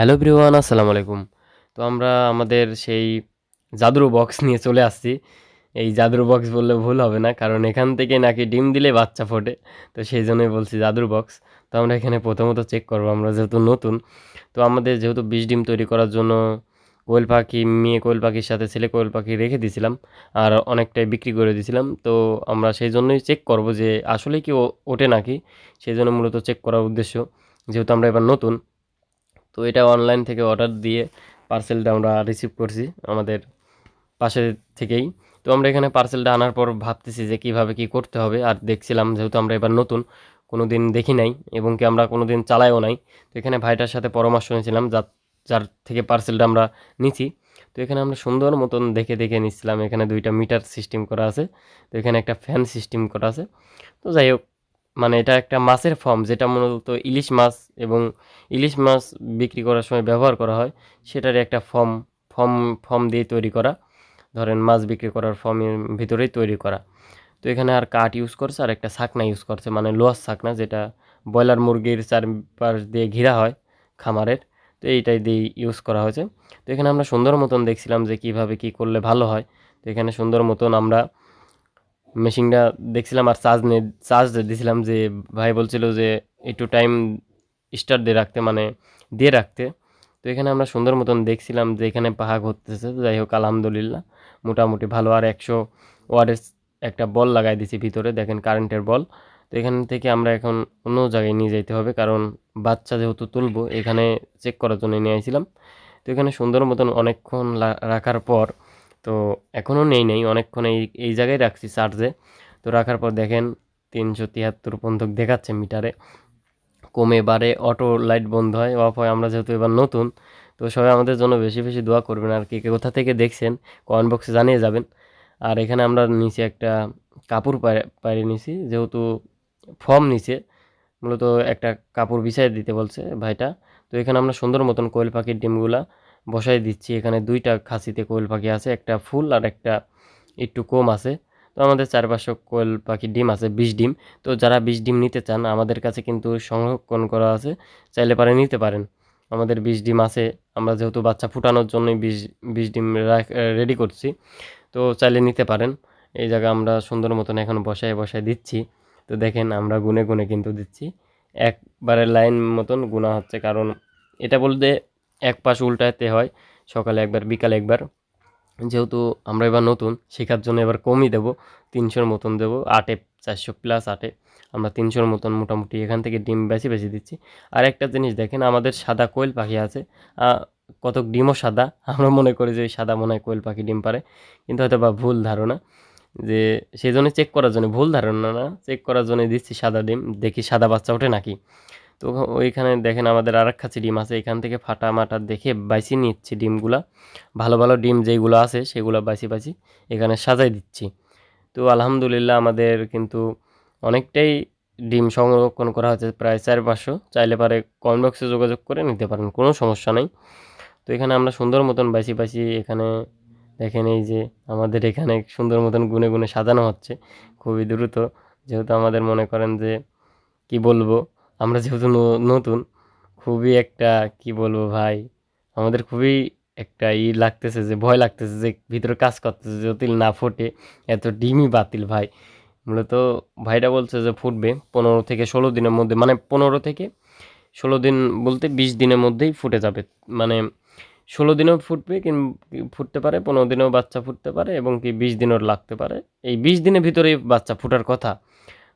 Hello everyone, আসসালামু আলাইকুম। তো আমরা আমাদের সেই জাদুর বক্স নিয়ে চলে আসছি। এই জাদুর বক্স বললে ভুল হবে না, কারণ এখান থেকে নাকি ডিম দিলে বাচ্চা ফোটে। তো সেই জন্যই বলছি জাদুর বক্স। তো আমরা এখানে প্রথমত চেক করব, আমরা যেহেতু নতুন, তো আমাদের যেহেতু বিষ ডিম তৈরি করার জন্য কোয়েল পাখি, মেয়ে কোয়েল পাখির সাথে ছেলে কোয়েল পাখি রেখে দিয়েছিলাম আর অনেকটাই বিক্রি করে দিয়েছিলাম। তো আমরা সেই জন্যই চেক করব যে আসলে কি ওঠে নাকি, সেই জন্য মূলত চেক করার উদ্দেশ্য। যেহেতু আমরা এবার নতুন তো এটা অনলাইন থেকে অর্ডার দিয়ে পার্সেলটা আমরা রিসিভ করছি আমাদের পাশে থেকেই। তো আমরা এখানে পার্সেলটা আনার পর ভাবতেছি যে কীভাবে কি করতে হবে, আর দেখছিলাম যেহেতু আমরা এবার নতুন কোনো দিন দেখি নাই এবং কি আমরা কোনো দিন চালাইও নাই। তো এখানে ভাইটার সাথে পরামর্শ নিয়েছিলাম যার যার থেকে পার্সেলটা আমরা নিছি। তো এখানে আমরা সুন্দর মতন দেখে দেখে নিচ্ছিলাম, এখানে দুইটা মিটার সিস্টেম করা আছে। তো এখানে একটা ফ্যান সিস্টেম করা আছে। তো যাই হোক মানে এটা একটা মাছের ফর্ম যেটা মূলত ইলিশ মাছ এবং ইলিশ মাছ বিক্রি করার সময় ব্যবহার করা হয়, সেটারই একটা ফর্ম ফর্ম ফর্ম দিয়ে তৈরি করা। ধরেন মাছ বিক্রি করার ফর্মের ভিতরেই তৈরি করা। তো এখানে আর কাঠ ইউজ করছে, আর একটা ছাকনা ইউজ করছে মানে লোহার ছাকনা যেটা ব্রয়লার মুরগির চারপাশ দিয়ে ঘেরা হয় খামারের। তো এইটাই দিয়ে ইউজ করা হয়েছে। তো এখানে আমরা সুন্দর মতন দেখছিলাম যে কীভাবে কি করলে ভালো হয়। তো এখানে সুন্দর মতন আমরা মেশিনটা দেখছিলাম আর চার্জ নে চার্জ দিয়েছিলাম যে ভাই বলছিল যে একটু টাইম স্টার্ট দিয়ে রাখতে মানে দিয়ে রাখতে। তো এখানে আমরা সুন্দর মতন দেখছিলাম যে এখানে পাহা ঘুরতেছে। যাই হোক, আলহামদুলিল্লাহ, মোটামুটি ভালো। আর একশো ওয়ারের একটা বল লাগাই দিছি ভিতরে, দেখেন কারেন্টের বল। তো এখান থেকে আমরা এখন অন্য জায়গায় নিয়ে যেতে হবে, কারণ বাচ্চা যেহেতু তুলবো, এখানে চেক করার জন্য নিয়ে আসছিলাম তো এখানে সুন্দর মতন অনেকক্ষণ রাখার পর তো এখনও নেই নেই। অনেকক্ষণ এই এই জায়গায় রাখছি চার্জে তো রাখার পর দেখেন তিনশো তিয়াত্তর পর্যন্ত দেখাচ্ছে মিটারে। কমে বাড়ে, অটো লাইট বন্ধ হয়, অফ হয়। আমরা যেহেতু এবার নতুন, তো সবাই আমাদের জন্য বেশি বেশি দোয়া করবেন। আর কে কোথা থেকে দেখছেন কমেন্ট বক্সে জানিয়ে যাবেন। আর এখানে আমরা নিচে একটা কাপড় পাড়িয়ে নিছি। যেহেতু ফর্ম নিচে মূলত একটা কাপড় বিছাই দিতে বলছে ভাইটা। তো এখানে আমরা সুন্দর মতন কোয়েল পাখির ডিমগুলা বসাই দিচ্ছি। এখানে দুইটা খাসিতে কোয়েল পাখি আছে, একটা ফুল আর একটা একটু কম আছে। তো আমাদের চারপাশে কোয়েল পাখির ডিম আছে বিশ ডিম। তো যারা বিশ ডিম নিতে চান, আমাদের কাছে কিন্তু সংরক্ষণ করা আছে। চাইলে পারে নিতে পারেন। আমাদের বিশ ডিম আছে, আমরা যেহেতু বাচ্চা ফুটানোর জন্যই বিশ বিশ ডিম রেডি করছি। তো চাইলে নিতে পারেন। এই জায়গা আমরা সুন্দর মতন এখন বসায় বসায় দিচ্ছি। তো দেখেন আমরা গুনে গুনে কিন্তু দিচ্ছি। একবারে লাইন মতন গুণা হচ্ছে, কারণ এটা বলতে এক পাশ উল্টাতে হয়, সকালে একবার, বিকালে একবার। যেহেতু আমরা এবার নতুন শেখার জন্য এবার কমই দেব, তিনশোর মতন দেবো, আটে চারশো প্লাস আটে। আমরা তিনশোর মতন মোটামুটি এখান থেকে ডিম বেশি বেশি দিচ্ছি। আর একটা জিনিস দেখেন, আমাদের সাদা কোয়েল পাখি আছে। কতক ডিমও সাদা, আমরা মনে করি যে সাদা মনে হয় কোয়েল পাখি ডিম পারে কিন্তু হয়তো বা ভুল ধারণা, যে সেই জন্য চেক করার জন্য, ভুল ধারণা না চেক করার জন্য দিচ্ছি সাদা ডিম, দেখি সাদা বাচ্চা ওঠে নাকি। তো ওইখানে দেখেন আমাদের আর খাঁচি ডিম আছে, এখান থেকে ফাটা মাটা দেখে বাইসি নিচ্ছি ডিমগুলা। ভালো ভালো ডিম যেইগুলো আছে সেগুলো বাইসি বাইসি এখানে সাজাই দিচ্ছি। তো আলহামদুলিল্লাহ আমাদের কিন্তু অনেকটাই ডিম সংরক্ষণ করা হয়েছে, প্রায় চার পাঁচশো। চাইলে পারে কমেন্ট বক্সে যোগাযোগ করে নিতে পারেন, কোনো সমস্যা নেই। তো এখানে আমরা সুন্দর মতন বাইসি বাইসি এখানে দেখেন এই যে আমাদের এখানে সুন্দর মতন গুনে গুনে সাজানো হচ্ছে, খুবই দ্রুত। যেহেতু আমাদের মনে করেন যে, কি বলব? আমরা যেহেতু নতুন, খুবই একটা, কি বলব ভাই, আমাদের খুবই একটা ই লাগতেছে যে, ভয় লাগতেছে যে, ভিতরে কাজ করতেছে যদি না ফোটে, এত ডিমই বাতিল ভাই। মূলত ভাইটা বলছে যে, ফুটবে পনেরো থেকে ষোলো দিনের মধ্যে মানে পনেরো থেকে ষোলো দিন বলতে বিশ দিনের মধ্যেই ফুটে যাবে। মানে ষোলো দিনেও ফুটবে কিংবা ফুটতে পারে, পনেরো দিনেও বাচ্চা ফুটতে পারে এবং কি বিশ দিনও লাগতে পারে। এই বিশ দিনের ভিতরেই বাচ্চা ফুটার কথা।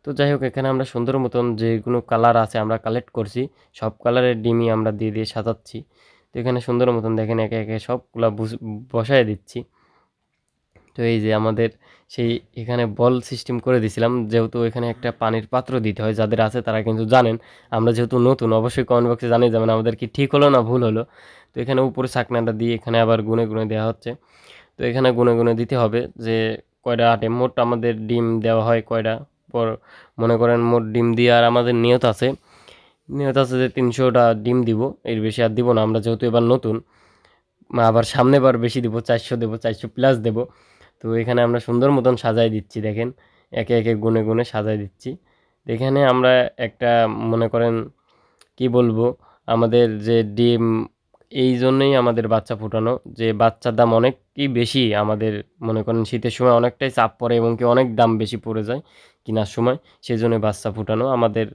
তো যাই হোক, এখানে আমরা সুন্দর মতন যেগুলো কালার আছে আমরা কালেক্ট করছি। সব কালারের ডিমই আমরা দিয়ে দিয়ে সাজাচ্ছি। তো এখানে সুন্দর মতন দেখেন, একে একে সবগুলা বসায় দিচ্ছি। তো এই যে আমাদের সেই এখানে বল সিস্টেম করে দিয়েছিলাম যেহেতু এখানে একটা পানির পাত্র দিতে হয়, যাদের আছে তারা কিন্তু জানেন। আমরা যেহেতু নতুন, অবশ্যই কমেন্ট বক্সে জানিয়ে যাবেন আমাদের কি ঠিক হলো না ভুল হলো। তো এখানে উপরে ছাকনাটা দিয়ে এখানে আবার গুনে গুনে দেওয়া হচ্ছে। তো এখানে গুনে গুনে দিতে হবে যে কয়টা আটে? মোট আমাদের ডিম দেওয়া হয় কয়টা? পর মনে করেন মোট ডিম দিয়ে আর আমাদের নিয়ত আছে। নিয়ত আছে যে তিনশোটা ডিম দিব, এর বেশি আর দিব না। আমরা যেহেতু এবার নতুন আবার সামনে বার বেশি দিব, চারশো দেবো, চারশো প্লাস দেবো। তো এখানে আমরা সুন্দর মতন সাজাই দিচ্ছি, দেখেন। একে একে গুনে গুনে সাজাই দিচ্ছি। এখানে আমরা একটা মনে করেন, কি বলব, আমাদের যে ডিম এই জন্যই আমাদের বাচ্চা ফুটানো, যে বাচ্চার দাম অনেকই বেশি আমাদের, মনে করেন শীতের সময় অনেকটাই চাপ পড়ে এবং কি অনেক দাম বেশি পড়ে যায় কেনার সময় সেই জন্য বাচ্চা ফুটানো। আমাদের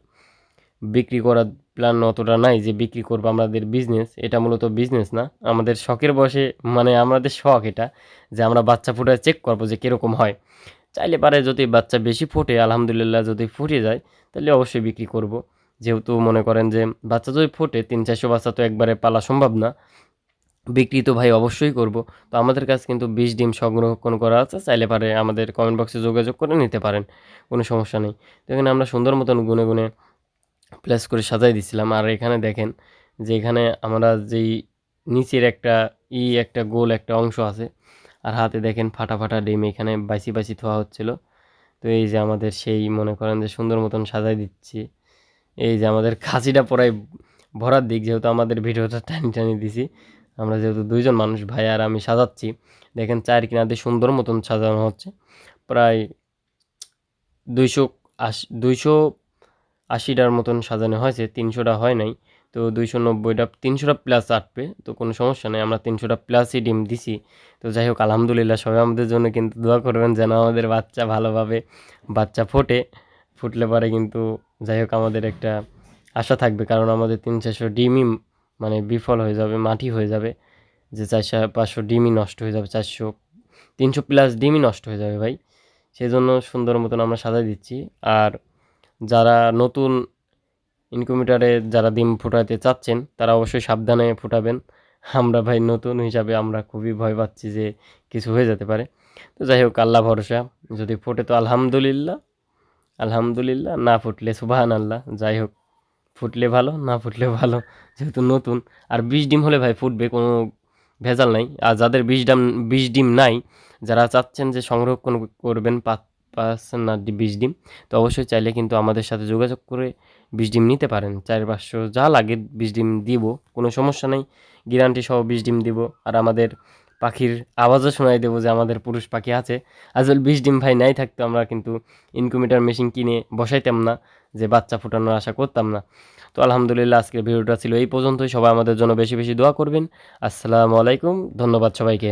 বিক্রি করার প্ল্যান অতটা নাই যে বিক্রি করব আমাদের বিজনেস এটা মূলত বিজনেস না। আমাদের শখের বসে মানে আমাদের শখ এটা যে আমরা বাচ্চা ফুটায় চেক করব যে কীরকম হয়। চাইলে পারে যদি বাচ্চা বেশি ফোটে, আলহামদুলিল্লাহ যদি ফুটে যায়, তাহলে অবশ্যই বিক্রি করব। যেহেতু মনে করেন যে বাচ্চা যদি ফোটে, তিন চারশো বাচ্চা তো একবারে পালা সম্ভব না। বিক্রি তো ভাই অবশ্যই করব। তো আমাদের কাছে কিন্তু বিশ ডিম সংরক্ষণ করা আছে, চাইলে পারে আমাদের কমেন্ট বক্সে যোগাযোগ করে নিতে পারেন, কোনো সমস্যা নেই। তো এখানে আমরা সুন্দর মতন গুনে গুনে প্লেস করে সাজাই দিছিলাম। আর এখানে দেখেন যে এখানে আমরা যেই নিচের একটা ই, একটা গোল, একটা অংশ আছে, আর হাতে দেখেন ফাটা ফাটা ডিম এখানে বাইসি বাইসি থোয়া হচ্ছিল। তো এই যে আমাদের সেই মনে করেন যে সুন্দর মতন সাজাই দিচ্ছি। এই যে আমাদের খাসিটা পরাই ভরার দিক, যেহেতু আমাদের ভিডিওটা টানি টানি দিছি, আমরা যেহেতু দুইজন মানুষ, ভাই আর আমি সাজাচ্ছি, দেখেন চার কিনা দিয়ে সুন্দর মতন সাজানো হচ্ছে। প্রায় দুইশো আশি, দুইশো আশিটার মতন সাজানো হয়েছে, তিনশোটা হয় নাই। তো দুইশো নব্বইটা, তিনশোটা প্লাস আটবে তো কোনো সমস্যা নেই, আমরা তিনশোটা প্লাসই ডিম দিছি। তো যাই হোক, আলহামদুলিল্লাহ, সবাই আমাদের জন্য কিন্তু দোয়া করবেন যেন আমাদের বাচ্চা ভালোভাবে বাচ্চা ফোটে। ফুটলে পরে কিন্তু যাই হোক আমাদের একটা আশা থাকবে, কারণ আমাদের তিন চারশো ডিমই মানে বিফল হয়ে যাবে, মাটি হয়ে যাবে। যে চারশো পাঁচশো ডিমই নষ্ট হয়ে যাবে, চারশো তিনশো প্লাস ডিমই নষ্ট হয়ে যাবে ভাই। সেই জন্য সুন্দর মতন আমরা সাজাই দিচ্ছি। আর যারা নতুন ইনকিউবেটারে যারা ডিম ফোটাতে চাচ্ছেন, তারা অবশ্যই সাবধানে ফোটাবেন। আমরা ভাই নতুন হিসাবে আমরা খুবই ভয় পাচ্ছি যে কিছু হয়ে যেতে পারে। তো যাই হোক আল্লাহ ভরসা, যদি ফোটে তো আলহামদুলিল্লাহ। আলহামদুলিল্লাহ, না ফুটলে সুবাহান আল্লাহ যাই হোক, ফুটলে ভালো, না ফুটলে ভালো, যেহেতু নতুন, আর বিষ ডিম হলে ভাই ফুটবে, কোনো ভেজাল নাই, আর যাদের বিষ ডাম, বিষ ডিম নাই, যারা চাচ্ছেন যে সংরক্ষণ করবেন পাচ্ছেন না বিষ ডিম, তো অবশ্যই চাইলে কিন্তু আমাদের সাথে যোগাযোগ করে বিষ ডিম নিতে পারেন। চার পাঁচশো যা লাগে বিষ ডিম দিব, কোনো সমস্যা নেই, গ্যারান্টি সহ বিষ ডিম দিব, আর আমাদের পাখির আওয়াজও শোনাই দেবো যে আমাদের পুরুষ পাখি আছে। আসলে বিষ ডিম ভাই নাই থাকতো, আমরা কিন্তু ইনকুমিটার মেশিন কিনে বসাইতাম না, যে বাচ্চা ফুটানোর আশা করতাম না। তো আলহামদুলিল্লাহ আজকের ভিডিওটা ছিল এই পর্যন্তই। সবাই আমাদের জন্য বেশি বেশি দোয়া করবেন। আসসালামু আলাইকুম, ধন্যবাদ সবাইকে।